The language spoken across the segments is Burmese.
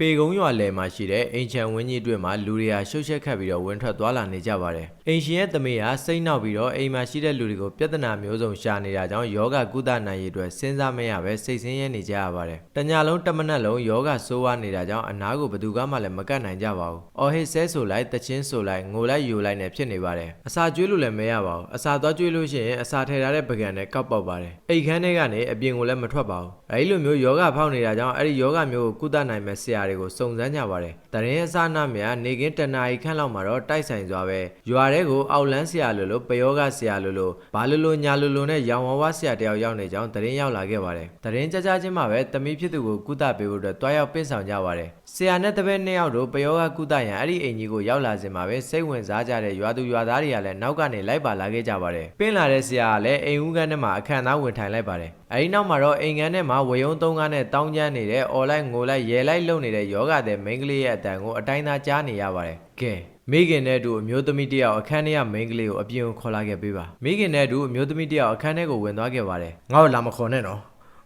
ပေကုန်းရွာလယ်မှာရှိတဲ့အိမ်ချံဝင်းကြီးအတွင်းမှာလူတွေဟာရှုပ်ရှက်ခတ်ပြီးတော့ဝင်ထွက်သွားလာနေကြပါတယ်။အိမ်ရှင်ရဲ့သမီးဟာစိတ်နှောက်ပြီးတော့အိမ်မှာရှိတဲ့လူတွေကိုပြဿနာမျိုးစုံရှာနေတာကြောင့်ယောဂကုသနိုင်ရေးအတွက်စဉ်းစားမရပဲစိတ်ဆင်းရဲနေကြရပါတယ်။တညလုံးတစ်မနက်လုံးယောဂဆိုးဝါးနေတာကြောင့်အနာကိုဘယ်သူကမှလည်းမကတ်နိုင်ကြပါဘူး။အော်ဟစ်ဆဲဆိုလိုက်တချင်းဆိုလိုက်ငိုလိုက်ယူလိုက်နဲ့ဖြစ်နေပါတယ်။အစာကျွေးလို့လည်းမရပါဘူး။အစာသွားကျွေးလို့ရှိရင်အစာထည့်ထားတဲ့ပကံနဲ့ကောက်ပေါက်ပါတယ်။အိတ်ခမ်းထဲကနေအပြင်ကိုလည်းမထွက်ပါဘူး။အဲဒီလိုမျိုးယောဂဖောက်နေတာကြောင့်အဲဒီယောဂမျိုးကိုကုသနိုင်မဲ့ဆရာတွေကိုစုံစမ်းကြပါတယ်။တရင်အစနာများနေကင်းတနာရီခန့်လောက်မှာတော့တိုက်ဆိုင်စွာပဲရွာထဲကိုအောက်လန်းဆရာလိုလိုပယောဂဆရာလိုလိုဘာလိုလိုညာလိုလိုနဲ့ရောင်ဝါးဝါဆရာတယောက်ရောက်နေကြောင်းတရင်ရောက်လာခဲ့ပါတယ်။တရင်ကြကြချင်းမှာပဲတမီးဖြစ်သူကိုကုသပေးဖို့အတွက်တွားရောက်ပင့်ဆောင်ကြပါတယ်။ဆရာနဲ့တပည့်နှစ်ယောက်တို့ပယောဂကုသရန်အဲ့ဒီအိမ်ကြီးကိုရောက်လာစင်မှာပဲစိတ်ဝင်စားကြတဲ့ရွာသူရွာသားတွေကလည်းနောက်ကနေလိုက်ပါလာခဲ့ကြပါတယ်။ပင့်လာတဲ့ဆရာကလည်းအိမ်ဦးခန်းထဲမှာအခန့်သားဝင်ထိုင်လိုက်ပါတယ်။အဲဒီနောက်မှာတော့အိမ်ခန်းထဲမှာဝေယုံသုံးကားနဲ့တောင်းကျမ်းနေတဲ့အော်လိုက်ငိုလိုက်ရဲလိုက်လုံနေတဲ့ယောဂတဲ့မိန်းကလေးရဲ့အတန်ကိုအတိုင်းသားကြားနေရပါတယ်။ကဲမိခင်နဲ့အတူအမျိုးသမီးတစ်ယောက်အခန်းထဲကမိန်းကလေးကိုအပြင်ကိုခေါ်လာခဲ့ပေးပါမိခင်နဲ့အတူအမျိုးသမီးတစ်ယောက်အခန်းထဲကိုဝင်သွားခဲ့ပါတယ်ငါ့ကိုလာမခေါ်နဲ့နော်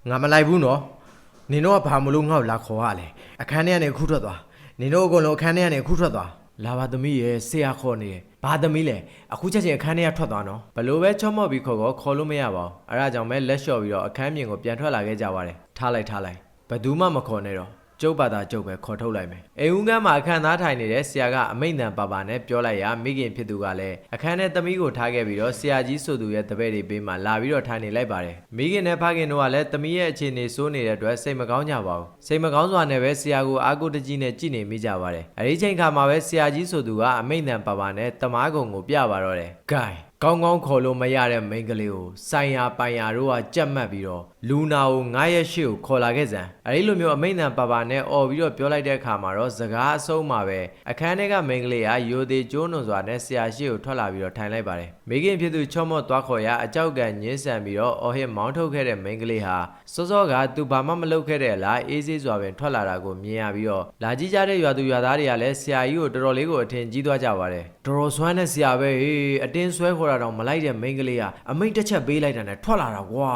ငါမလိုက်ဘူးနော်နင်တို့ကဘာမလို့ငါ့ကိုလာခေါ်ရလဲအခန်းထဲကနေခုထွက်သွားနင်တို့အကုန်လုံးအခန်းထဲကနေခုထွက်သွားလာပါသမီးရဲ့ဆရာခေါ်နေတယ် ဘာသမီးလဲအခုချက်ချင်းအခန်းထဲကထွက်သွားနော်ဘလို့ပဲချော့မော့ပြီးခေါ်ခေါ်ခေါ်လို့မရပါဘူးအဲဒါကြောင့်ပဲလက်လျှော့ပြီးတော့အခန်းပြင်ကိုပြန်ထွက်လာခဲ့ကြပါတယ်ထားလိုက်ထားလိုက်ဘယ်သူမှမခေါ်နဲ့တော့ ကျုပ်ပါတာကျုပ်ပဲခေါ်ထုတ်လိုက်မယ်အိမ်ဦးကမ်းမှာအခန်းသားထိုင်နေတဲ့ဆရာကအမိန့်တန်ပါပါနဲ့ပြောလိုက်ရမိခင်ဖြစ်သူကလည်းအခန်းထဲသမီးကိုထားခဲ့ပြီးတော့ဆရာကြီးဆိုသူရဲ့တပည့်တွေဘေးမှာလာပြီးတော့ထိုင်နေလိုက်ပါတယ်မိခင်နဲ့ဖခင်တို့ကလည်းသမီးရဲ့အခြေအနေဆိုးနေတဲ့အတွက်စိတ်မကောင်းကြပါဘူးစိတ်မကောင်းစွာနဲ့ပဲဆရာကိုအာကိုတကြီးနဲ့ကြည်နေမိကြပါတယ်အဲဒီချိန်ခါမှာပဲဆရာကြီးဆိုသူကအမိန့်တန်ပါပါနဲ့တမားကုံကိုပြပါတော့တယ် gain ကောင်းကောင်းခေါ်လို့မရတဲ့မိန်းကလေးကိုဆိုင်ယာပိုင်ယာတို့ကကြက်မှတ်ပြီးတော့လူနာကိုငားရက်ရှိကိုခေါ်လာခဲ့စမ်းအဲဒီလိုမျိုးအမိန့်တန်ပါပါနဲ့អော်ပြီးတော့ပြောလိုက်တဲ့အခါမှာတော့စကားအဆုံးမှာပဲအခန်းထဲကမိန်းကလေးကယိုသေးကျိုးနွန်စွာနဲ့ဆရာရှိကိုထွက်လာပြီးတော့ထိုင်လိုက်ပါတယ်မိခင်ဖြစ်သူချော့မော့သွားခေါ်ရအကြောက်ကန်ညင်းဆန်ပြီးတော့အော်ဟစ်မောင်းထုတ်ခဲ့တဲ့မိန်းကလေးဟာစောစောကသူဘာမှမလုပ်ခဲ့တဲ့လားအေးဆေးစွာပင်ထွက်လာတာကိုမြင်ရပြီးတော့လာကြည့်ကြတဲ့ရွာသူရွာသားတွေကလည်းဆရာကြီးကိုတော်တော်လေးကိုအထင်ကြီးသွားကြပါတယ်တော်တော်ဆွမ်းတဲ့ဆရာပဲဟေးအတင်းဆွဲခေါ်တာတော့မလိုက်တဲ့မိန်းကလေးကအမိတ်တစ်ချက်ပေးလိုက်တာနဲ့ထွက်လာတာကွာ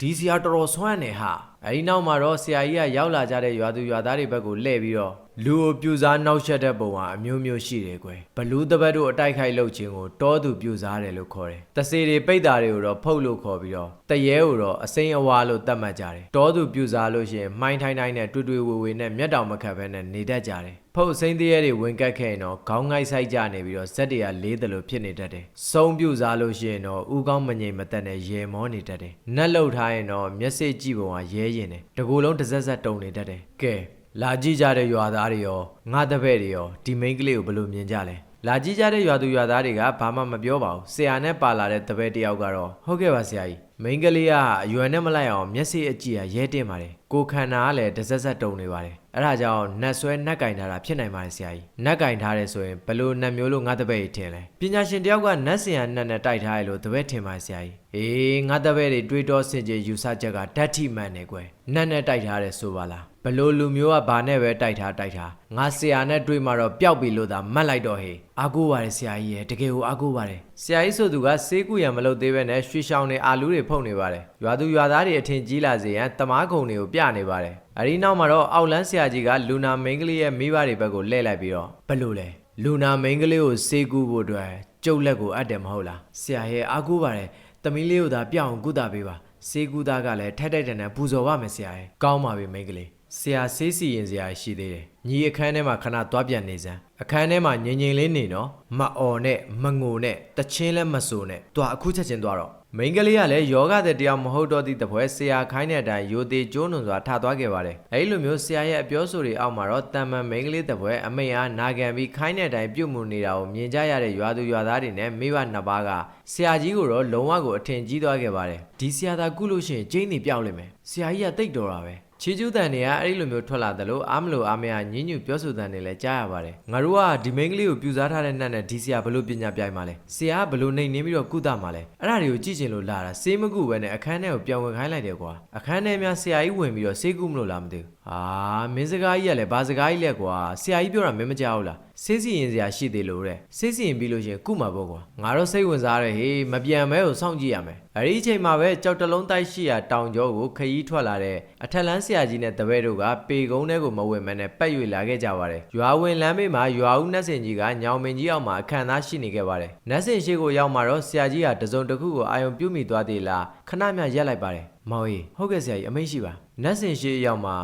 ဒီဆရာတော်တော်ဆွမ်းနေဟာအဲဒီနောက်မှာတော့ဆရာကြီးကရောက်လာကြတဲ့ရွာသူရွာသားတွေဘက်ကိုလှည့်ပြီးတော့လူကိုပြူစားနောက်ဆက်တဲ့ပုံဟာအမျိုးမျိုးရှိတယ်ကွယ်ဘလူးတပတ်တို့အတိုက်ခိုက်လုပ်ခြင်းကိုတောသူပြူစားတယ်လို့ခေါ်တယ်တစေတွေပိတ်တာတွေကိုတော့ဖုတ်လို့ခေါ်ပြီးတော့တရဲကိုတော့အစိမ်းအဝါလို့သတ်မှတ်ကြတယ်တောသူပြူစားလို့ရှိရင်မှိုင်းထိုင်းထိုင်းနဲ့တွေ့တွေ့ဝေဝေနဲ့မျက်တောင်မခတ်ဘဲနဲ့နေတတ်ကြတယ်ဖုတ်စိမ့်တရဲတွေဝင်ကတ်ခဲ့ရင်တော့ခေါင်းငိုက်ဆိုင်ကြနေပြီးတော့ဇက်တွေကလေးတယ်လို့ဖြစ်နေတတ်တယ်စုံပြူစားလို့ရှိရင်တော့ဥကောင်းမငိမ်မသက်နဲ့ရေမောနေတတ်တယ်နက်လှုပ်ထားရင်တော့မျက်စိကြည့်ပုံကရဲရင်တယ်တကူလုံးတစ်စက်စက်တုံနေတတ်တယ်ကဲ လာကြည့်ကြတဲ့ရွာသားတွေရောငါတပည့်တွေရောဒီမိန်းကလေးကိုဘယ်လိုမြင်ကြလဲလာကြည့်ကြတဲ့ရွာသူရွာသားတွေကဘာမှမပြောပါဘူးဆရာနဲ့ပါလာတဲ့တပည့်တယောက်ကတော့ဟုတ်ကဲ့ပါဆရာကြီးမိန်းကလေးကအရွယ်နဲ့မလိုက်အောင်မျက်စိအကြည့်ကရဲတင်ပါတယ်ကိုခန္ဓာကလည်းတစ်စက်စက်တုံနေပါတယ်အဲ့ဒါကြောင့်နတ်ဆွဲနတ်ကင်ထားတာဖြစ်နိုင်ပါတယ်ဆရာကြီးနတ်ကင်ထားတယ်ဆိုရင်ဘယ်လိုနတ်မျိုးလို့ငါတပည့်ကြီးထင်လဲပညာရှင်တယောက်ကနတ်စင်ရနတ်နဲ့တိုက်ထားရလို့တပည့်ထင်ပါတယ်ဆရာကြီးအေးငါတပည့်တွေတွေးတောဆင်ခြင်ယူဆချက်ကဓာတ်ထိမှန်နေကွယ်နတ်နဲ့တိုက်ထားတယ်ဆိုပါလား ဘလို့လူမျိုးကဘာနဲ့ပဲတိုက်ထားတိုက်ထားငါဆရာနဲ့တွေ့မှတော့ပျောက်ပြီလို့သာမှတ်လိုက်တော့ဟေးအာကိုပါတယ်ဆရာကြီးရဲ့တကယ်ကိုအာကိုပါတယ်ဆရာကြီးဆိုသူကစေးကူရံမလုပ်သေးပဲနဲ့ရွှေရှောင်းနေအာလူတွေဖုတ်နေပါတယ်ရွာသူရွာသားတွေအထင်ကြီးလာစေရန်တမားခုံတွေကိုပြနေပါတယ်အဲဒီနောက်မှာတော့အောက်လန်းဆရာကြီးကလူနာမိန်းကလေးရဲ့မိဘတွေဘက်ကိုလှည့်လိုက်ပြီးတော့ဘလို့လဲလူနာမိန်းကလေးကိုစေးကူဖို့အတွက်ကျုပ်လက်ကိုအပ်တယ်မဟုတ်လားဆရာရဲ့အာကိုပါတယ်သမီးလေးကိုသာပြောင်းအောင်ကုသပေးပါစေးကူသားကလည်းထိုက်ထိုက်တန်တန်ပူဇော်ပါမယ်ဆရာရဲ့ကောင်းပါပြီမိန်းကလေး ဆရာဆေးစီရင်ဆရာရှိသေးတယ်ညီအခန်းထဲမှာခဏသွားပြန်နေစမ်းအခန်းထဲမှာငြိမ်ငြိမ်လေးနေနော်မအော်နဲ့မငိုနဲ့တချင်းလည်းမဆိုနဲ့တွာအခုချက်ချင်းသွားတော့မိန်းကလေးကလည်းယောဂတဲ့တရားမဟုတ်တော့သည့်တပွဲဆရာခိုင်းတဲ့အတိုင်းယိုသေးကျိုးနွန်စွာထသွားခဲ့ပါတယ်အဲဒီလိုမျိုးဆရာရဲ့အပြောဆိုတွေအောက်မှာတော့တန်မန်မိန်းကလေးတပွဲအမိတ်အားနာခံပြီးခိုင်းတဲ့အတိုင်းပြုတ်မှုနေတာကိုမြင်ကြရတဲ့ရွာသူရွာသားတွေနဲ့မိဘနှစ်ပါးကဆရာကြီးကိုတော့လုံးဝကိုအထင်ကြီးသွားခဲ့ပါတယ်ဒီဆရာသာကုလို့ရှိရင်ကျင်းနေပြောက်လိမ့်မယ်ဆရာကြီးကတိတ်တော်တာပဲ ချီကျူးတန်တွေကအဲ့ဒီလိုမျိုးထွက်လာတယ်လို့အားမလို့အားမရညင်းညူပြောဆိုတန်တွေလည်းကြားရပါတယ်ငါတို့ကဒီမိန်းကလေးကိုပြူစားထားတဲ့နတ်နဲ့ဒီဆရာဘလို့ပညာပြိုင်မှာလဲဆရာကဘလို့နှိမ်နှင်းပြီးတော့ကုသမှာလဲအဲ့ဒါတွေကိုကြည့်ချင်လို့လာတာစေးမကုပဲနဲ့အခန်းထဲကိုပြောင်းဝင်ခိုင်းလိုက်တယ်ကွာအခန်းထဲမှာဆရာကြီးဝင်ပြီးတော့စေးကုမလို့လားမသိဘူးအာမင်းစကားကြီးကလည်းဘာစကားကြီးလဲကွာဆရာကြီးပြောတာမင်းမကြောက်ဘူးလား စေးစီရင်စရာရှိသေးလို့တဲ့စေးစီရင်ပြီးလို့ရှရင်ကုမှာပေါ့ကွာငါတို့စိတ်ဝင်စားတယ်ဟေးမပြန်မဲကိုစောင့်ကြည့်ရမယ်အဲ့ဒီအချိန်မှာပဲကြောက်တလုံးတိုက်ရှိရာတောင်ကျောကိုခရီးထွက်လာတဲ့အထက်လန်းဆရာကြီးနဲ့တပည့်တို့ကပေကုန်းထဲကိုမဝင်မဲနဲ့ပတ်၍လာခဲ့ကြပါတယ်ရွာဝင်လမ်းဘေးမှာရွာဦးနတ်စင်ကြီးကညောင်မင်းကြီးအောက်မှာအခမ်းအနားရှိနေခဲ့ပါတယ်နတ်စင်ရှိကိုရောက်မှာတော့ဆရာကြီးကတစုံတစ်ခုကိုအာယုံပြုမိသွားသေးလားခဏမျှရက်လိုက်ပါတယ်မောင်ကြီးဟုတ်ကဲ့ဆရာကြီးအမိန့်ရှိပါနတ်စင်ရှိရောက်မှာ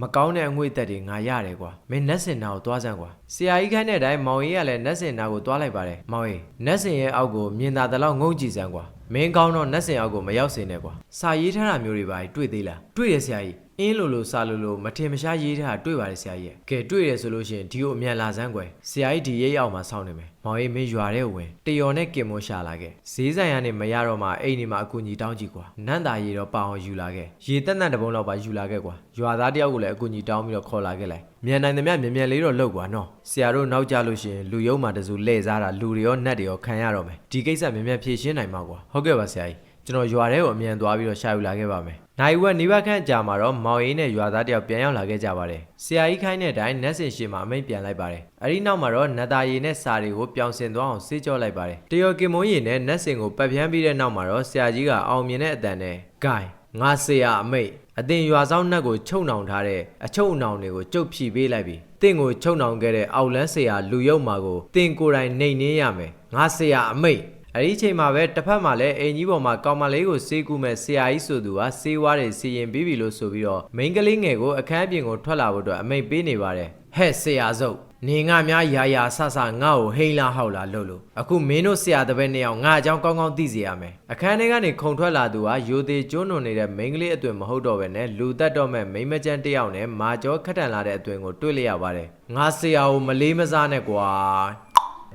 မကောင်းတဲ့အငွေ့သက်တွေငါရတယ်ကွာမင်းနတ်စင်နာကိုသွားစမ်းကွာဆရာကြီးခိုင်းတဲ့အတိုင်းမောင်ကြီးကလည်းနတ်စင်နာကိုသွားလိုက်ပါတယ်မောင်ကြီးနတ်စင်ရဲ့အောက်ကိုမြင်သာသလောက်ငုံကြည့်စမ်းကွာမင်းကောင်းတော့နတ်စင်အောက်ကိုမရောက်စေနဲ့ကွာစာရေးထားတာမျိုးတွေပါတွေ့သေးလားတွေ့ရဆရာကြီး အင်းလိုလိုစာလိုလိုမထင်မရှားရေးထားတာတွေ့ပါတယ်ဆရာကြီးရဲ့ကဲတွေ့ရဆိုလို့ရှိရင်ဒီကိုအမြန်လာစမ်းကွယ်ဆရာကြီးဒီရိပ်အောက်မှာစောင့်နေမယ်မောင်ကြီးမင်းရွာတဲ့ဝင်တယော်နဲ့ကင်မွန်ရှာလာခဲ့ဈေးဆိုင်ကနေမရတော့မှအိမ်နေမှာအကူကြီးတောင်းကြည့်ကွာနန့်တာရေတော့ပအောင်ယူလာခဲ့ရေတက်တက်တပုံလောက်ပါယူလာခဲ့ကွာရွာသားတယောက်ကိုလည်းအကူကြီးတောင်းပြီးတော့ခေါ်လာခဲ့လိုက်မြန်နိုင်သမျှမြန်မြန်လေးတော့လုပ်ကွာနော်ဆရာတို့နောက်ကြလို့ရှိရင်လူယုံမှာတစုလှည့်စားတာလူတွေရောနတ်တွေရောခံရတော့မယ်ဒီကိစ္စမြန်မြန်ဖြေရှင်းနိုင်မှာကွာဟုတ်ကဲ့ပါဆရာကြီး ကျွန်တော်ရွာထဲကိုအမြန်သွားပြီးတော့ရှာယူလာခဲ့ပါမယ်။နိုင်ဝက်နေဘခန့်ကြာမှာတော့မောင်ရင်းနဲ့ရွာသားတယောက်ပြန်ရောက်လာခဲ့ကြပါတယ်။ဆရာကြီးခိုင်းတဲ့အတိုင်းနတ်စင်ရှင်မှာအမိန့်ပြန်လိုက်ပါတယ်။အဲဒီနောက်မှာတော့နတ်သားရည်နဲ့စာတွေကိုပြောင်းစင်သွားအောင်စေးကြောလိုက်ပါတယ်။တယောကင်မွန်ရည်နဲ့နတ်စင်ကိုပတ်ပြန်းပြီးတဲ့နောက်မှာတော့ဆရာကြီးကအောင်မြင်တဲ့အတန်နဲ့ gain ငါဆရာအမိတ်အတင်ရွာဆောင်နှက်ကိုချုပ်နှောင်ထားတဲ့အချုပ်အနှောင်တွေကိုကျုပ်ဖြီပေးလိုက်ပြီတင့်ကိုချုပ်နှောင်ခဲ့တဲ့အောက်လန်းဆရာလူယုံမာကိုတင်ကိုယ်တိုင်နှိမ်နှင်းရမယ်ငါဆရာအမိတ် အဲ့ဒီအချိန်မှာပဲတစ်ဖက်မှာလည်းအင်ကြီးပေါ်မှာကောင်မလေးကိုစေးကူမဲ့ဆရာကြီးဆိုသူကစေးဝါးတွေစီရင်ပြီးပြီလို့ဆိုပြီးတော့မိန်းကလေးငယ်ကိုအခန်းပြင်ကိုထွက်လာဖို့အတွက်အမိတ်ပေးနေပါတယ်ဟဲ့ဆရာစုပ်နေငါများရာရာဆဆငါ့ကိုဟိန်းလာဟောက်လာလို့လို့အခုမင်းတို့ဆရာတပည့်နှစ်ယောက်ငါအကြောင်းကောင်းကောင်းသိစေရမယ်အခန်းထဲကနေခုံထွက်လာသူကယူသေးကျွန်းနုံနေတဲ့မိန်းကလေးအသွင်မဟုတ်တော့ပဲနဲ့လူသက်တော့မဲ့မိန်းမကျန်းတစ်ယောက်နဲ့မာကျောခက်တန်လာတဲ့အသွင်ကိုတွေ့လိုက်ရပါတယ်ငါဆရာကိုမလေးမစားနဲ့ကွာ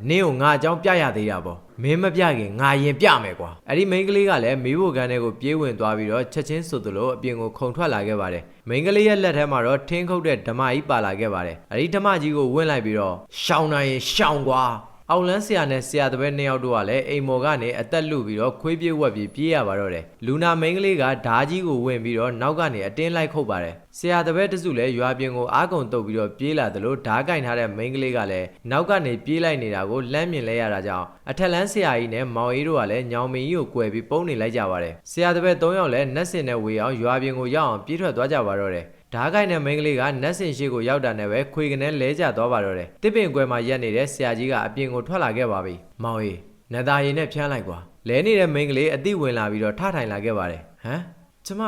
နင်းကိုငါအကြောင်းပြရသေးတာပေါ့မင်းမပြခင်ငါရင်ပြမယ်ကွာအဲ့ဒီမိန်းကလေးကလည်းမီးဖို့ကန်းထဲကိုပြေးဝင်သွားပြီးတော့ချက်ချင်းဆိုသလိုအပြင်ကိုခုန်ထွက်လာခဲ့ပါတယ်မိန်းကလေးရဲ့လက်ထဲမှာတော့ထင်းခုတ်တဲ့ဓမ္မကြီးပါလာခဲ့ပါတယ်အဲ့ဒီဓမ္မကြီးကိုဝင့်လိုက်ပြီးတော့ရှောင်းနိုင်ရင်ရှောင်းကွာ အောင်လန်းဆရာနဲ့ဆရာတပည့်နှစ်ယောက်တို့ကလည်းအိမ်မော်ကနေအသက်လူပြီးတော့ခွေးပြေးဝက်ပြီးပြေးရပါတော့တယ်လူနာမိန်းကလေးကဓာကြီးကိုဝင်ပြီးတော့နောက်ကနေအတင်းလိုက်ခုတ်ပါတယ်ဆရာတပည့်တစုလည်းရွာပြင်ကိုအားကုန်တုပ်ပြီးတော့ပြေးလာတယ်လို့ဓာကင်ထားတဲ့မိန်းကလေးကလည်းနောက်ကနေပြေးလိုက်နေတာကိုလှမ်းမြင်လဲရတာကြောင့်အထက်လန်းဆရာကြီးနဲ့မောင်အေးတို့ကလည်းညောင်မင်းကြီးကိုကွယ်ပြီးပုံနေလိုက်ကြပါတယ်ဆရာတပည့်၃ယောက်လည်းနတ်စင်နဲ့ဝေအောင်ရွာပြင်ကိုရောက်အောင်ပြေးထွက်သွားကြပါတော့တယ် ဓာကိုင်နဲ့မိန်းကလေးကနတ်စင်ရှိကိုရောက်တာနဲ့ပဲခွေကနေလဲကျသွားပါတော့တယ်တစ်ပင်ကွယ်မှာရက်နေတဲ့ဆရာကြီးကအပြင်ကိုထွက်လာခဲ့ပါပြီမောင်အေးနတ်သားရည်နဲ့ဖြန်းလိုက်ကွာလဲနေတဲ့မိန်းကလေးအတိဝင်လာပြီးတော့ထထိုင်လာခဲ့ပါတယ်ဟမ်ကျမ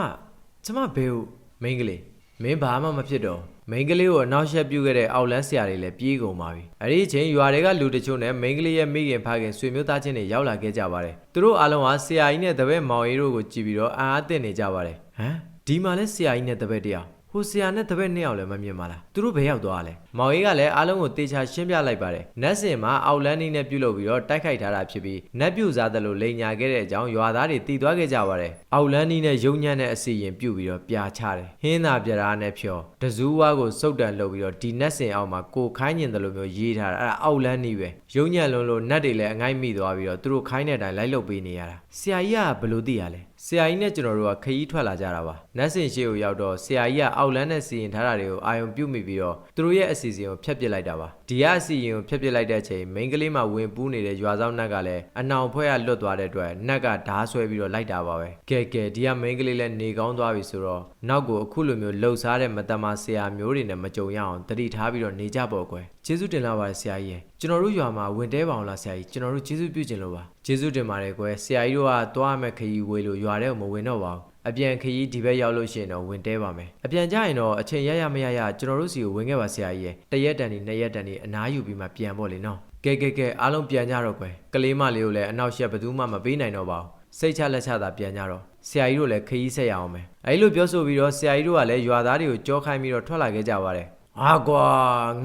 ကျမဘေးကိုမိန်းကလေးမင်းဘာမှမဖြစ်တော့မိန်းကလေးကိုအနောက်ရှက်ပြုတ်ခဲ့တဲ့အောက်လန်းဆရာတွေလည်းပြေးကုန်ပါပြီအဲ့ဒီအချိန်ရွာတွေကလူတချို့နဲ့မိန်းကလေးရဲ့မိခင်ဖခင်ဆွေမျိုးသားချင်းတွေရောက်လာခဲ့ကြပါတယ်သူတို့အားလုံးကဆရာကြီးနဲ့တပည့်မောင်ရီတို့ကိုကြည့်ပြီးတော့အာအားသင့်နေကြပါတယ်ဟမ်ဒီမှာလဲဆရာကြီးနဲ့တပည့်တရား ဟိုဆရာနဲ့တပည့်နှစ်ယောက်လည်းမမြင်ပါလားသူတို့ဘယ်ရောက်သွားလဲမောင်ကြီးကလည်းအားလုံးကိုတေချာရှင်းပြလိုက်ပါတယ်နတ်စင်မှာအောက်လန်းနေနဲ့ပြုတ်လုပ်ပြီးတော့တိုက်ခိုက်ထားတာဖြစ်ပြီးနတ်ပြူစားတယ်လို့လိန်ညာခဲ့တဲ့အကြောင်းရွာသားတွေတည်သွားခဲ့ကြပါတယ်အောက်လန်းနေနဲ့ယုံညံ့တဲ့အစီရင်ပြုတ်ပြီးတော့ပြာချတယ်ဟင်းသာပြရာနဲ့ဖြောတဇူးဝါကိုစုတ်တန်လုပ်ပြီးတော့ဒီနတ်စင်အောက်မှာကိုခိုင်းညင်တယ်လို့မျိုးရေးထားတာအဲ့ဒါအောက်လန်းနေပဲယုံညံ့လွန်းလို့နတ်တွေလည်းအငိုက်မိသွားပြီးတော့သူတို့ခိုင်းတဲ့အတိုင်းလိုက်လုပ်ပေးနေရတာဆရာကြီးကဘယ်လိုသိရလဲ ဆရာကြီးနဲ့ကျွန်တော်တို့ကခရီးထွက်လာကြတာပါနတ်စင်ရှိကိုရောက်တော့ဆရာကြီးကအောက်လန်းနဲ့စီရင်ထားတာတွေကိုအာယုံပြုတ်မိပြီးတော့သူတို့ရဲ့အစီအစဉ်ကိုဖျက်ပစ်လိုက်တာပါဒီကအစီအရင်ကိုဖျက်ပစ်လိုက်တဲ့အချိန်မိန်းကလေးမှဝင်ပူးနေတဲ့ရွာဆောင်နတ်ကလည်းအနောင်ဖွဲ့ကလွတ်သွားတဲ့အတွက်နတ်ကဓားဆွဲပြီးတော့လိုက်တာပါပဲကဲကဲဒီကမိန်းကလေးလည်းနေကောင်းသွားပြီဆိုတော့နောက်ကိုအခုလိုမျိုးလှုပ်ရှားတဲ့မတမဆရာမျိုးတွေနဲ့မကြုံရအောင်တတိထားပြီးတော့နေကြပေါ့ကွယ်ကျေးဇူးတင်လာပါတယ်ဆရာကြီးရဲ့ကျွန်တော်တို့ရွာမှာဝင်တဲပါအောင်လားဆရာကြီးကျွန်တော်တို့ကျေးဇူးပြုခြင်းလို့ပါကျေးဇူးတင်ပါတယ်ကွယ်ဆရာကြီးတို့ကသွားမဲ့ခရီးဝေးလို့ရွာထဲကိုမဝင်တော့ပါဘူးအပြန်ခရီးဒီဘက်ရောက်လို့ရှိရင်တော့ဝင်တဲပါမယ်အပြန်ကြရင်တော့အချိန်ရရမရရကျွန်တော်တို့စီကိုဝင်ခဲ့ပါဆရာကြီးရဲ့တရက်တန်ဒီနှစ်ရက်တန်ဒီအနားယူပြီးမှပြန်ပေါ့လေနော်ကဲကဲကဲအားလုံးပြန်ကြတော့ကွယ်ကလေးမလေးကိုလည်းအနောက်ရှက်ဘယ်သူမှမပေးနိုင်တော့ပါဘူးစိတ်ချလက်ချသာပြန်ကြတော့ ဆရာကြီးတို့လည်းခရီးဆက်ရအောင်မယ်အဲလိုပြောဆိုပြီးတော့ဆရာကြီးတို့ကလည်းရွာသားတွေကိုကြောခိုင်းပြီးတော့ထွက်လာခဲ့ကြပါတယ်ဟာကွာ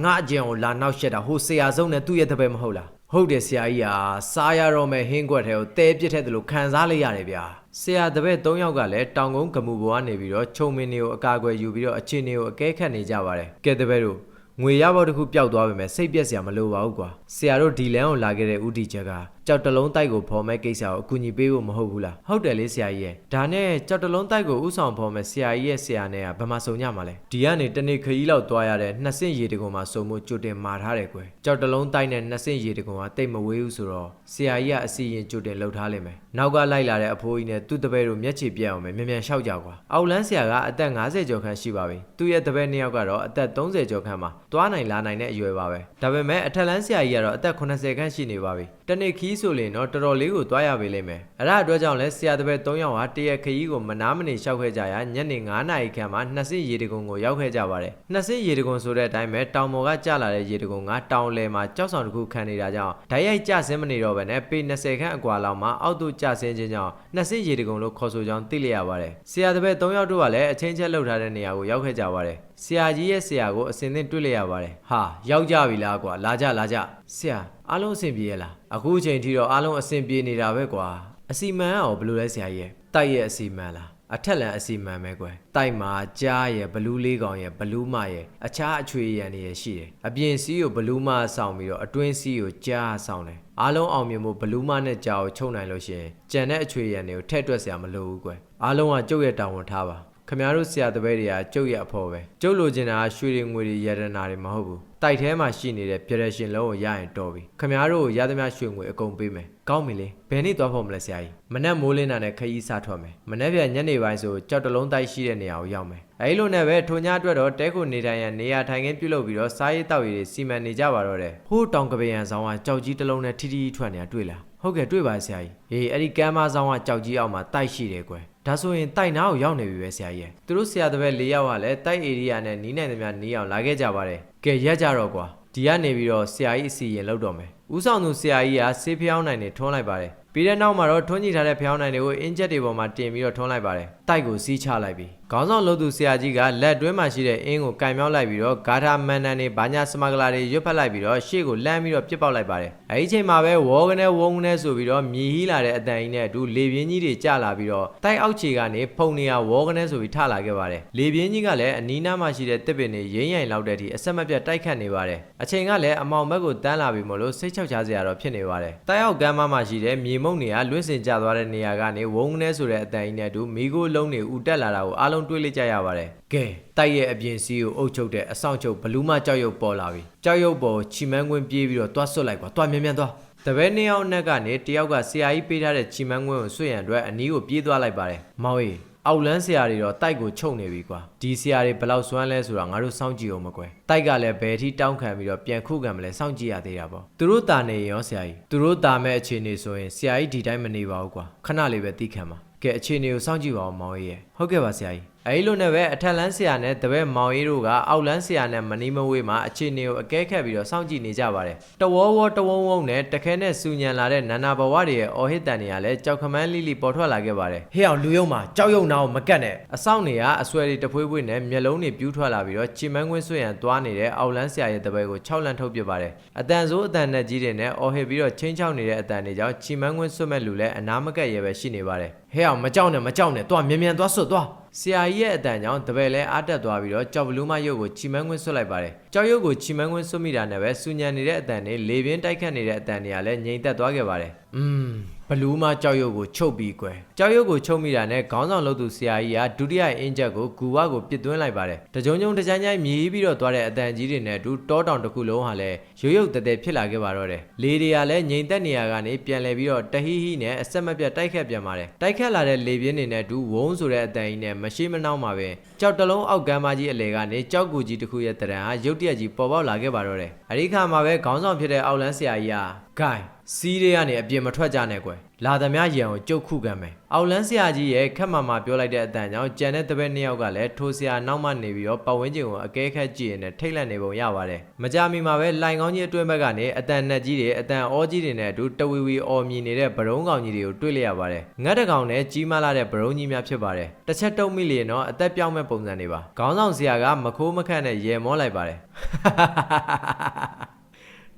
ငါအကျင့်ကိုလာနောက်ရှက်တာဟိုဆရာဆုံးနဲ့သူ့ရဲ့တပည့်မဟုတ်လားဟုတ်တယ်ဆရာကြီးဟာစားရတော့မဲ့ဟင်းကွက်ထဲကိုတဲပစ်တဲ့လို့ခံစားလိုက်ရတယ်ဗျာဆရာတပည့်၃ယောက်ကလည်းတောင်ကုန်းကမှုပေါ်ကနေပြီးတော့ခြုံမင်းတွေကိုအကာအကွယ်ယူပြီးတော့အခြေအနေကိုအကဲခတ်နေကြပါတယ်ကဲတပည့်တို့ငွေရဘောတစ်ခုပျောက်သွားပြီမဲ့စိတ်ပြက်စရာမလိုပါဘူးကွာဆရာတို့ဒီလန်ကိုလာခဲ့တဲ့ဥတီချက်က ကြောက်တလုံးတိုက်ကိုဖော်မဲ့ကိစ္စကိုအကူအညီပေးဖို့မဟုတ်ဘူးလားဟုတ်တယ်လေဆရာကြီးရဲ့ဒါနဲ့ကြောက်တလုံးတိုက်ကိုဥဆောင်ဖော်မဲ့ဆရာကြီးရဲ့ဆရာနဲ့ကဘယ်မှာစုံကြမှာလဲဒီကနေတနေ့ခရီးလောက်သွားရတဲ့နှစ်ဆင့်ရေတကုံမှာစုံမှုကြိုတင်မာထားတယ်ကွယ်ကြောက်တလုံးတိုက်နဲ့နှစ်ဆင့်ရေတကုံကတိတ်မဝေးဘူးဆိုတော့ဆရာကြီးကအစီရင်ကြိုတင်လှုပ်ထားလိမ့်မယ် နောက်ကလိုက်လာတဲ့အဖိုးကြီးနဲ့သူ့တပည့်တို့မျက်ခြေပြတ်အောင်ပဲမြန်မြန်ရှောက်ကြကွာအောက်လန်းဆရာကအသက်50ကျော်ခန့်ရှိပါပြီသူ့ရဲ့တပည့်နှစ်ယောက်ကတော့အသက်30ကျော်ခန့်မှာသွားနိုင်လာနိုင်တဲ့အရွယ်ပါပဲဒါပေမဲ့အထက်လန်းဆရာကြီးကတော့အသက်80ခန့်ရှိနေပါပြီတနေ့ခီးဆိုရင်တော့တော်တော်လေးကိုသွားရပေလိမ့်မယ်အဲ့ဒါအတွက်ကြောင့်လဲဆရာတပည့်3ယောက်ဟာတရက်ခရီးကိုမနာမနေရှောက်ခဲ့ကြရညနေ9နာရီခန့်မှာနှစ်ဆင့်ရေတကုံကိုရောက်ခဲ့ကြပါတယ်နှစ်ဆင့်ရေတကုံဆိုတဲ့အတိုင်းပဲတောင်ပေါ်ကကျလာတဲ့ရေတကုံကတောင်လယ်မှာကြောက်ဆောင်တစ်ခုခံနေတာကြောင့်ဓာတ်ရိုက်ကျဆင်းမနေတော့ဘဲနဲ့ပေ20ခန့်အကွာလောက်မှာအောက်သို့ကျဆင်းခြင်းကြောင့်နှစ်ဆင့်ရေတကုံလို့ခေါ်ဆိုကြောင်းသိလျက်ရပါတယ်ဆရာတပည့်3ယောက်တို့ကလည်းအချင်းချင်းလှုပ်ထားတဲ့နေရာကိုရောက်ခဲ့ကြပါတယ်ဆရာကြီးရဲ့ဆရာကိုအစင်သင့်တွေ့လျက်ရပါတယ်ဟာရောက်ကြပြီလားကွာလာကြလာကြဆရာအားလုံးအဆင်ပြေရဲ့လားအခုအချိန်ထိတော့အားလုံးအဆင်ပြေနေတာပဲကွာအစီမံရောဘယ်လိုလဲဆရာကြီးရဲ့တိုက်ရဲ့အစီမံလား အထက်လန်အစီမံပဲကွယ်တိုက်မှာကြားရဲ့ဘလူးလေးကောင်ရဲ့ဘလူးမရဲ့အခြားအချွေရန်တွေရဲ့ရှိတယ်အပြင်စီးကိုဘလူးမဆောင်ပြီးတော့အတွင်းစီးကိုကြားဆောင်တယ်အားလုံးအောင်မြင်ဖို့ဘလူးမနဲ့ကြားကိုချုပ်နိုင်လို့ရှိရင်ကြံတဲ့အချွေရန်တွေကိုထည့်တွက်စရာမလိုဘူးကွယ်အားလုံးကကျုပ်ရဲ့တာဝန်ထားပါ ခမရတို့ဆရာတပည့်တွေကကျုပ်ရဲ့အဖို့ပဲကျုပ်လိုချင်တာကရွှေတွေငွေတွေရတနာတွေမဟုတ်ဘူးတိုက်ထဲမှာရှိနေတဲ့ပြရရှင်လုံးကိုရရင်တော်ပြီခမရတို့ကိုရသမျှရွှေငွေအကုန်ပေးမယ်ကောင်းပြီလေဘယ်နေ့သွားဖို့မလဲဆရာကြီးမနက်မိုးလင်းတာနဲ့ခရီးစထွက်မယ်မနက်ပြန်ညနေပိုင်းဆိုကြောက်တလုံးတိုက်ရှိတဲ့နေရာကိုရောက်မယ်အဲဒီလိုနဲ့ပဲထိုညအတွက်တော့တဲခုနေထိုင်ရန်နေရာထိုင်ခင်းပြုလုပ်ပြီးတော့စားရေးတောက်ရေးတွေစီမံနေကြပါတော့တယ်ဟိုးတောင်ကပယံဆောင်ကကြောက်ကြီးတစ်လုံးနဲ့ထိထိထွက်နေတာတွေ့လား ဟုတ်ကဲ့တွေ့ပါဆရာကြီးဟေးအဲ့ဒီကမ်းမဆောင်ကကြောက်ကြီးအောက်မှာတိုက်ရှိတယ်ကွယ်ဒါဆိုရင်တိုက်နာကိုရောက်နေပြီပဲဆရာကြီးရဲ့သူတို့ဆရာတပည့်၄ယောက်ကလည်းတိုက်ဧရိယာနဲ့နီးနိုင်သမျှနီးအောင်လာခဲ့ကြပါတယ်ကဲရက်ကြတော့ကွာဒီကနေပြီးတော့ဆရာကြီးအစီရင်လောက်တော့မယ်ဦးဆောင်သူဆရာကြီးကဆေးဖျောင်းနိုင်နေထွန်းလိုက်ပါတယ်ပြီးတဲ့နောက်မှာတော့ထွန်းကြည့်ထားတဲ့ဖျောင်းနိုင်တွေကိုအင်ဂျက်တွေပေါ်မှာတင်ပြီးတော့ထွန်းလိုက်ပါတယ်တိုက်ကိုစီးချလိုက်ပြီးခေါင်းဆောင်လှုပ်သူဆရာကြီးကလက်တွင်းမှာရှိတဲ့အင်းကိုကင်မြောက်လိုက်ပြီးတော့ဂါထာမန်နန်တွေဘာညာစမဂလာတွေရွတ်ဖက်လိုက်ပြီးတော့ရှေ့ကိုလှမ်းပြီးတော့ပြစ်ပေါက်လိုက်ပါတယ်အဲဒီချိန်မှာပဲဝေါကနေဝုန်းကနေဆိုပြီးတော့မြည်ဟီးလာတဲ့အတန်ကြီးနဲ့အတူလေပြင်းကြီးတွေကျလာပြီးတော့တိုက်အောက်ခြေကနေဖုန်နေရဝေါကနေဆိုပြီးထလာခဲ့ပါတယ်လေပြင်းကြီးကလည်းအနီးနားမှာရှိတဲ့တစ်ပင်တွေရင်းရိုင်လောက်တဲ့အထိအဆက်မပြတ်တိုက်ခတ်နေပါတယ်အချိန်ကလည်းအမောင်ဘက်ကိုတန်းလာပြီးမလို့စိတ်ချောက်ချစရာတော့ဖြစ်နေပါတယ်တိုက်အောက်ကမ်းမမှာရှိတဲ့မြေမုံတွေကလွင့်စင်ကျသွားတဲ့နေရာကနေဝုန်းကနေဆိုတဲ့အတန်ကြီးနဲ့အတူမိโก้လုံးတွေဥတက်လာတာကိုအားလုံးတွေးလိုက်ကြရပါတယ်ကဲတိုက်ရဲ့အပြင်စီးကိုအုပ်ချုပ်တဲ့အဆောင်ချုပ်ဘလူးမကြောက်ရုပ်ပေါ်လာပြီကြောက်ရုပ်ပေါ်ချီမန်းကွင်းပြေးပြီးတော့တွားဆွတ်လိုက်ကွာတွားမြန်မြန်တွားတပည့်နှစ်ယောက်နဲ့ကနေတယောက်ကဆရာကြီးပေးထားတဲ့ချီမန်းကွင်းကိုဆွတ်ရန်အတွက်အနီးကိုပြေးသွားလိုက်ပါတယ်မောင်ကြီးအောက်လန်းဆရာတွေတော့တိုက်ကိုချုပ်နေပြီကွာဒီဆရာတွေဘယ်လောက်စွမ်းလဲဆိုတာငါတို့စောင့်ကြည့်အောင်မကွယ်တိုက်ကလည်းဘယ်ထိတောင်းခံပြီးတော့ပြန်ခုခံမလဲစောင့်ကြည့်ရသေးတာပေါ့သူတို့တာနေရောဆရာကြီးသူတို့တာမဲ့အခြေအနေဆိုရင်ဆရာကြီးဒီတိုင်းမနေပါဘူးကွာခဏလေးပဲသိခံပါ ကဲအခြေအနေကိုစောင့်ကြည့်ပါအောင်မောင်ကြီးရဲ့ဟုတ်ကဲ့ပါဆရာကြီး အဲဒီလိုနဲ့ပဲအထက်လန်းဆရာနဲ့တပည့်မောင်ကြီးတို့ကအောက်လန်းဆရာနဲ့မနီမဝေးမှာအခြေအနေကိုအကဲခတ်ပြီးတော့စောင့်ကြည့်နေကြပါတယ်တဝေါဝေါတဝုံဝုံနဲ့တခဲနဲ့စူညံလာတဲ့နန္နာဘဝတွေရဲ့အော်ဟစ်တန်တွေကလည်းကြောက်ခမန်းလိလိပေါ်ထွက်လာခဲ့ပါတယ်ဟေ့အောင်လူယုံမှာကြောက်ယုံနာကိုမကတ်နဲ့အဆောင်တွေကအဆွဲတွေတဖွေးဖွေးနဲ့မျက်လုံးတွေပြူးထွက်လာပြီးတော့ချီမန်းကွင်းဆွေရန်သွားနေတဲ့အောက်လန်းဆရာရဲ့တပည့်ကို6လန့်ထုတ်ပစ်ပါတယ်အတန်ဆိုးအတန်နဲ့ကြီးတွေနဲ့အော်ဟစ်ပြီးတော့ချင်းချောက်နေတဲ့အတန်တွေကြောင့်ချီမန်းကွင်းဆွတ်မဲ့လူလည်းအနာမကက်ရဲပဲရှိနေပါတယ်ဟေ့အောင်မကြောက်နဲ့မကြောက်နဲ့တွားမြန်မြန်တွားဆွတ်တွား ဆရာကြီးရဲ့အတန်ကြောင့်တပည့်လဲအားတက်သွားပြီးတော့ကြောက်ဘလူးမရုပ်ကိုချီမန်းကွင်းဆွတ်လိုက်ပါတယ်ကြောက်ရုပ်ကိုချီမန်းကွင်းဆွတ်မိတာနဲ့ပဲစူညံနေတဲ့အတန်တွေလေပြင်းတိုက်ခတ်နေတဲ့အတန်တွေကလည်းငြိမ်သက်သွားခဲ့ပါတယ်อืมဘ လူးမကြောက်ရုပ်ကိုချုပ်ပြီးကွယ်ကြောက်ရုပ်ကိုချုပ်မိတာနဲ့ခေါင်းဆောင်လုပ်သူဆရာကြီးကဒုတိယအင်ဂျက်ကိုဂူဝါကိုပစ်သွင်းလိုက်ပါတယ်တကြုံကြုံတကြမ်းကြမ်းမြည်ပြီးတော့သွားတဲ့အတန်ကြီးတွေနဲ့အတူတောတောင်တစ်ခုလုံးဟာလည်းရုပ်ရုပ်တည်းဖြစ်လာခဲ့ပါတော့တယ်လေတွေကလည်းငြိမ်သက်နေရကနေပြန်လဲပြီးတော့တဟီဟီနဲ့အဆက်မပြတ်တိုက်ခတ်ပြန်ပါတယ်တိုက်ခတ်လာတဲ့လေပြင်းတွေနဲ့အတူဝုန်းဆိုတဲ့အတန်ကြီးနဲ့မရှိမနှောင်းပါပဲကြောက်တလုံးအောက်ကမ်းမကြီးအလေကနေကြောက်ကူကြီးတစ်ခုရဲ့တရံဟာရုတ်တရက်ကြီးပေါ်ပေါက်လာခဲ့ပါတော့တယ်အဲဒီခါမှာပဲခေါင်းဆောင်ဖြစ်တဲ့အောက်လန်းဆရာကြီးက ဂိုင်းစီးတွေကနေအပြင်မထွက်ကြနဲ့ကွယ်လာသမျှရံကိုကြုတ်ခုခံမယ်အောက်လန်းဆရာကြီးရဲ့ခက်မှန်မှပြောလိုက်တဲ့အတန်ကြောင့်ကြံတဲ့တပည့်နှစ်ယောက်ကလည်းထိုဆရာနောက်မှနေပြီးတော့ပတ်ဝန်းကျင်ကိုအကဲခတ်ကြည့်ရင်ထိတ်လန့်နေပုံရပါတယ်မကြမီမှာပဲလိုင်ကောင်းကြီးအတွင်းဘက်ကနေအတန်နဲ့ကြီးတွေအတန်အောကြီးတွေနဲ့အတူတဝီဝီအော်မြည်နေတဲ့ဗရုံးကောင်ကြီးတွေကိုတွေ့လျက်ရပါတယ်ငတ်တကောင်နဲ့ကြီးမားလာတဲ့ဗရုံးကြီးများဖြစ်ပါတယ်တစ်ချက်တုံးမိလျင်တော့အသက်ပြောင်းမဲ့ပုံစံတွေပါခေါင်းဆောင်ဆရာကမခိုးမခန့်နဲ့ရေမောလိုက်ပါတယ်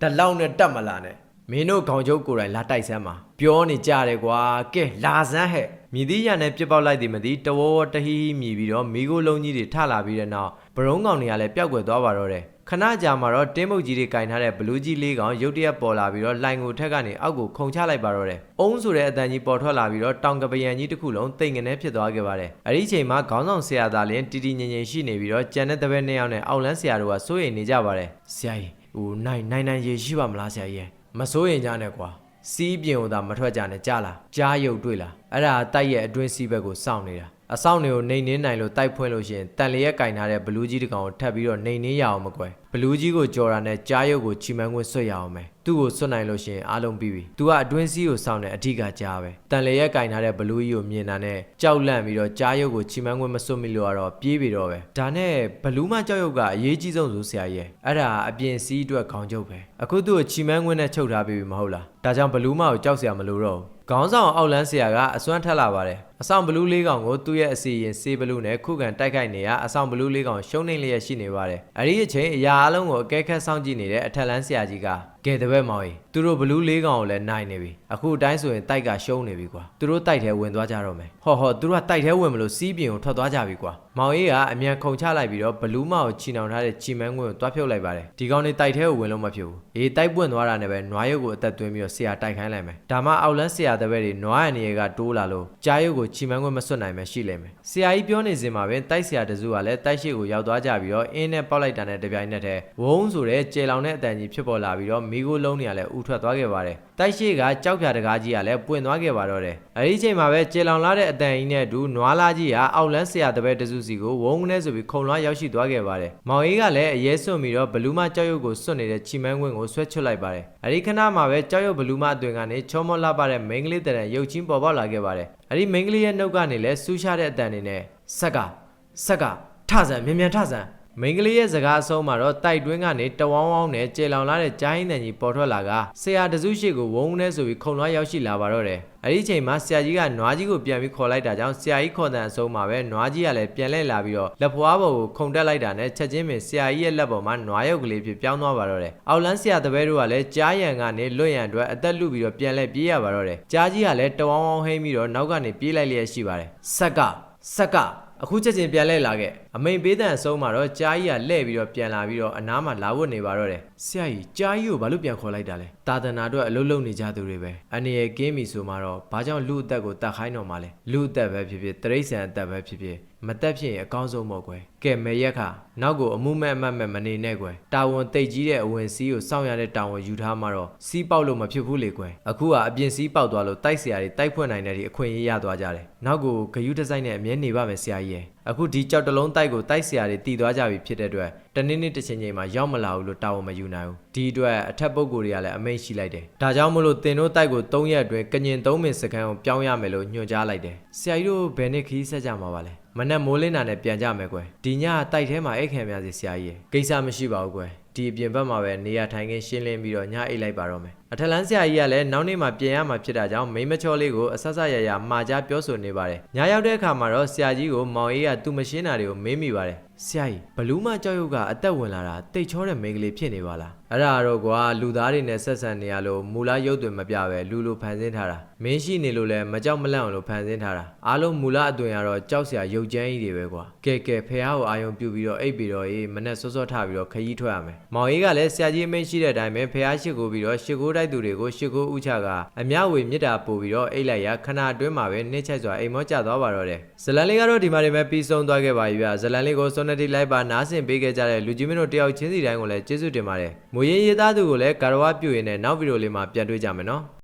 တလောက်နဲ့တက်မလာနဲ့ မင်းတို့ခေါင်းချုပ်ကိုယ်တိုင်လာတိုက်စမ်းပါပြောနေကြတယ်ကွာကဲလာစမ်းဟဲ့မြည်သီးရံနဲ့ပြစ်ပေါက်လိုက်သည်မသိတဝေါဝေါတဟီဟီမြည်ပြီးတော့မိโกလုံးကြီးတွေထလာပြီးတဲ့နောက်ဘရုံးကောင်တွေကလည်းပျောက်ကွယ်သွားပါတော့တယ်ခဏကြာမှာတော့တင်းမုတ်ကြီးတွေကင်ထားတဲ့ဘလူးကြီးလေးကောင်ရုတ်တရက်ပေါ်လာပြီးတော့လိုင်ကိုထက်ကနေအောက်ကိုခုန်ချလိုက်ပါတော့တယ်။အုံးဆိုတဲ့အတန်ကြီးပေါ်ထွက်လာပြီးတော့တောင်ကပယံကြီးတစ်ခုလုံးတိမ်ငနေဖြစ်သွားခဲ့ပါတယ်။အဲဒီအချိန်မှာခေါင်းဆောင်ဆရာသားလင်းတီတီငင်ငင်ရှိနေပြီးတော့ကြံတဲ့တပည့်နှစ်ယောက်နဲ့အောက်လန်းဆရာတို့ကစိုးရိမ်နေကြပါတယ်။ဆရာကြီးဟိုနိုင်နိုင်နိုင်ရေရှိပါမလားဆရာကြီး။ မစိုးရိမ်ကြနဲ့ကွာ။စီးပြင်ကိုသာမထွက်ကြနဲ့ကြားလား။ကြားရုပ်တွေ့လား။အဲ့ဒါတိုက်ရဲ့အတွင်းစီးဘက်ကိုစောင့်နေတာ။ အဆောင်တွေကိုနှိမ်နှင်းနိုင်လို့တိုက်ဖွင့်လို့ရှရင်တန်လျက်ကင်ထားတဲ့ဘလူးကြီးတစ်ကောင်ကိုထပ်ပြီးတော့နှိမ်နှင်းရအောင်မကွယ်ဘလူးကြီးကိုကြော်တာနဲ့ကြားရုပ်ကိုချီမန်းခွင့်ဆွတ်ရအောင်မယ်သူ့ကိုဆွတ်နိုင်လို့ရှရင်အားလုံးပြီးပြီသူကအတွင်းစည်းကိုစောင့်တဲ့အထီးကကြားပဲတန်လျက်ကင်ထားတဲ့ဘလူးကြီးကိုမြင်တာနဲ့ကြောက်လန့်ပြီးတော့ကြားရုပ်ကိုချီမန်းခွင့်မဆွတ်မိလို့ကတော့ပြေးပြီတော့ပဲဒါနဲ့ဘလူးမကြောက်ရုပ်ကအရေးကြီးဆုံးဆိုဆရာကြီးရဲ့အဲ့ဒါအပြင်စည်းအတွက်ခေါင်းချုပ်ပဲအခုသူ့ကိုချီမန်းခွင့်နဲ့ချုပ်ထားပြီးပြီမဟုတ်လားဒါကြောင့်ဘလူးမကိုကြောက်စရာမလိုတော့ဘူး ခေါင်းဆောင်အောက်လန်းဆရာကအစွမ်းထက်လာပါတယ်အဆောင်ဘလူးလေးကောင်ကိုသူ့ရဲ့အစီရင်စေးဘလူးနဲ့ခုခံတိုက်ခိုက်နေရအဆောင်ဘလူးလေးကောင်ရှုံးနေလျက်ရှိနေပါတယ်အဲ့ဒီအချိန်အရာအလုံးကိုအကဲခတ်စောင့်ကြည့်နေတဲ့အထက်လန်းဆရာကြီးကကဲတပည့်မောင်ကြီး သူတို့ဘလူးလေးကောင်ကိုလည်းနိုင်နေပြီအခုအတိုင်းဆိုရင်တိုက်ကရှုံးနေပြီကွာသူတို့တိုက်ထဲဝင်သွားကြတော့မယ်ဟောဟောသူတို့ကတိုက်ထဲဝင်မလို့စီးပြင်ကိုထွက်သွားကြပြီကွာမောင်ကြီးကအမြန်ခုန်ချလိုက်ပြီးတော့ဘလူးမောင်ကိုချီနှောင်ထားတဲ့ချီမန်းကွင်းကိုတွားဖြုတ်လိုက်ပါတယ်ဒီကောင်နေတိုက်ထဲကိုဝင်လို့မဖြစ်ဘူးအေးတိုက်ပွင့်သွားတာနဲ့ပဲနွားရုပ်ကိုအသက်သွင်းပြီးတော့ဆရာတိုက်ခိုင်းလိုက်မယ်ဒါမှအောက်လန်းဆရာတပည့်တွေနွားရံနေရကတိုးလာလို့ကြားရုပ်ကိုချီမန်းကွင်းမစွတ်နိုင်မှရှိလိမ့်မယ်ဆရာကြီးပြောနေစဉ်မှာပဲတိုက်ဆရာတစုကလည်းတိုက်ရှိကိုရောက်သွားကြပြီးတော့အင်းနဲ့ပေါက်လိုက်တာနဲ့တပြိုင်နက်တည်းဝုန်းဆိုတဲ့ကျေလောင်တဲ့အတန်ကြီးဖြစ်ပေါ်လာပြီးတော့မိโกလုံးတွေကလည်းဥထွက်သွားခဲ့ပါတယ်တိုက်ရှိကကြောက်ဖြာတကားကြီးကလည်းပွင့်သွားခဲ့ပါတော့တယ်အဲဒီအချိန်မှာပဲကျေလောင်လာတဲ့အတန်ကြီးနဲ့အတူနွားလာကြီးကအောက်လန်းဆရာတပည့်တစုစီကိုဝုန်းနဲ့ဆိုပြီးခုံလွှားရောက်ရှိသွားခဲ့ပါတယ်မောင်ကြီးကလည်းအရေးစွန့်ပြီးတော့ဘလူးမကြောက်ရုပ်ကိုစွန့်နေတဲ့ချီမန်းကွင်းကိုဆွဲချွတ်လိုက်ပါတယ်အဲဒီခဏမှာပဲကြောက်ရုပ်ဘလူးမအသွင်ကနေချောမောလှပတဲ့မိန်းကလေးတရံရုပ်ချင်းပေါ်ပေါက်လာခဲ့ပါတယ်အဲဒီမိန်းကလေးရဲ့နှုတ်ကနေလည်းဆူးရှာတဲ့အတန်တွေနဲ့ဆက်ကဆက်ကထဆန်မြန်မြန်ထဆန် မိန်းကလေးရဲ့စကားအဆုံးမှာတော့တိုက်တွင်းကနေတဝောင်းဝောင်းနဲ့ကျေလောင်လာတဲ့ဂျိုင်းတန်ကြီးပေါ်ထွက်လာကဆရာတစုရှိကိုဝုန်းနဲ့ဆိုပြီးခုံလွှားရောက်ရှိလာပါတော့တယ်။အဲဒီအချိန်မှာဆရာကြီးကနွားကြီးကိုပြန်ပြီးခေါ်လိုက်တာကြောင့်ဆရာကြီးခေါ်တဲ့အဆုံးမှာပဲနွားကြီးကလည်းပြန်လှည့်လာပြီးတော့လက်ဖွားပေါ်ကိုခုံတက်လိုက်တာနဲ့ချက်ချင်းပင်ဆရာကြီးရဲ့လက်ပေါ်မှာနွားရုပ်ကလေးဖြစ်ပြောင်းသွားပါတော့တယ်။အောက်လန်းဆရာတပည့်တို့ကလည်းကြားရံကနေလွတ်ရန်အတွက်အသက်လူပြီးတော့ပြန်လှည့်ပြေးရပါတော့တယ်။ကြားကြီးကလည်းတဝောင်းဝောင်းဟိမ့်ပြီးတော့နောက်ကနေပြေးလိုက်လျက်ရှိပါတယ်။ဆက်ကဆက်ကအခုချက်ချင်းပြန်လဲလာခဲ့ အမိန်ပေးတဲ့အဆုံးမှာတော့ကြားကြီးကလှည့်ပြီးတော့ပြန်လာပြီးတော့အနားမှာလာဝတ်နေပါတော့တယ်ဆရာကြီးကြားကြီးကိုဘာလို့ပြန်ခေါ်လိုက်တာလဲတာသနာအတွက်အလုပ်လုပ်နေကြသူတွေပဲအနေရကင်းပြီဆိုမှတော့ဘာကြောင့်လူအသက်ကိုတတ်ခိုင်းတော့မှလဲလူအသက်ပဲဖြစ်ဖြစ်တရိษံအသက်ပဲဖြစ်ဖြစ်မတက်ဖြစ်ရင်အကောင်းဆုံးပေါ့ကွယ်ကဲမေရက်ခနောက်ကိုအမှုမဲ့အမတ်မဲ့မနေနဲ့ကွယ်တာဝန်တိတ်ကြီးတဲ့အဝင်စီးကိုစောင့်ရတဲ့တာဝန်ယူထားမှတော့စီးပေါက်လို့မဖြစ်ဘူးလေကွယ်အခုကအပြင်စီးပေါက်သွားလို့တိုက်ဆရာတွေတိုက်ဖွင့်နိုင်တဲ့အခွင့်အရေးရသွားကြတယ်နောက်ကိုဂယုတစိုက်နဲ့အမြဲနေပါမယ်ဆရာကြီးရယ် အခုဒီကြောက်တလုံးတိုက်ကိုတိုက်ဆရာတွေတည်သွားကြပြီဖြစ်တဲ့အတွက်တနေ့နေ့တစ်ချိန်ချိန်မှာရောက်မလာဘူးလို့တာဝန်မယူနိုင်ဘူးဒီအတွက်အထက်ပုဂ္ဂိုလ်တွေကလည်းအမိန့်ရှိလိုက်တယ်ဒါကြောင့်မို့လို့တင်တို့တိုက်ကို၃ရက်အတွင်းကညင်၃မိနစ်စကန်ကိုပြောင်းရမယ်လို့ညွှန်ကြားလိုက်တယ်ဆရာကြီးတို့ဘယ်နှစ်ခီးဆက်ကြမှာပါလဲမနက်မိုးလင်းတာနဲ့ပြန်ကြမယ်ကွယ်ဒီညတိုက်ထဲမှာအိတ်ခံများစီဆရာကြီးရေကိစ္စမရှိပါဘူးကွယ် ဒီအပြင်ဘက်မှာပဲနေရာထိုင်ခင်းရှင်းလင်းပြီးတော့ညအိတ်လိုက်ပါတော့မယ်အထက်လန်းဆရာကြီးကလည်းနောက်နေ့မှပြင်ရမှာဖြစ်တာကြောင့်မိန်းမချောလေးကိုအဆဆရရမှာကြားပြောဆိုနေပါတယ်ညရောက်တဲ့အခါမှာတော့ဆရာကြီးကိုမောင်အေးကသူ့မရှင်းတာတွေကိုမေးမိပါတယ် ဆရာကြီးဘလူးမကြောက်ရွံ့ကအသက်ဝင်လာတာတိတ်ချောတဲ့မိန်းကလေးဖြစ်နေပါလားအဲ့ဒါတော့ကွာလူသားတွေနဲ့ဆက်ဆံနေရလို့မူလားရုပ်သွင်းမပြပဲလူလိုဖန်ဆင်းထားတာမင်းရှိနေလို့လည်းမကြောက်မလန့်အောင်လို့ဖန်ဆင်းထားတာအားလုံးမူလားအသွင်ကတော့ကြောက်စရာရုပ်ကြမ်းကြီးတွေပဲကွာကဲကဲဖះကိုအာယုံပြုတ်ပြီးတော့အိပ်ပြီးတော့အေးမနဲ့စောစောထပြီးတော့ခရီးထွက်ရမယ်မောင်အေးကလည်းဆရာကြီးအမိန့်ရှိတဲ့အတိုင်းပဲဖះရှိကိုပြီးတော့ရှ िख ိုးတိုက်သူတွေကိုရှ िख ိုးဥချကအမြဝေမြစ်တာပို့ပြီးတော့အိတ်လိုက်ရခဏအတွင်းမှာပဲနှိမ့်ချက်စွာအိမ်မောကျသွားပါတော့တယ်ဇလန်လေးကတော့ဒီမှာနေမဲ့ပြီးဆုံးသွားခဲ့ပါပြီဗျဇလန်လေးကိုစွန်နတီလိုက်ပါနားဆင်ပေးခဲ့ကြတဲ့လူကြီးမင်းတို့တယောက်ချင်းစီတိုင်းကိုလည်းကျေးဇူးတင်ပါတယ်မွေရင်ရေးသားသူကိုလည်းကာရဝပြုတ်ရင်းနဲ့နောက်ဗီဒီယိုလေးမှာပြန်တွေ့ကြမယ်နော်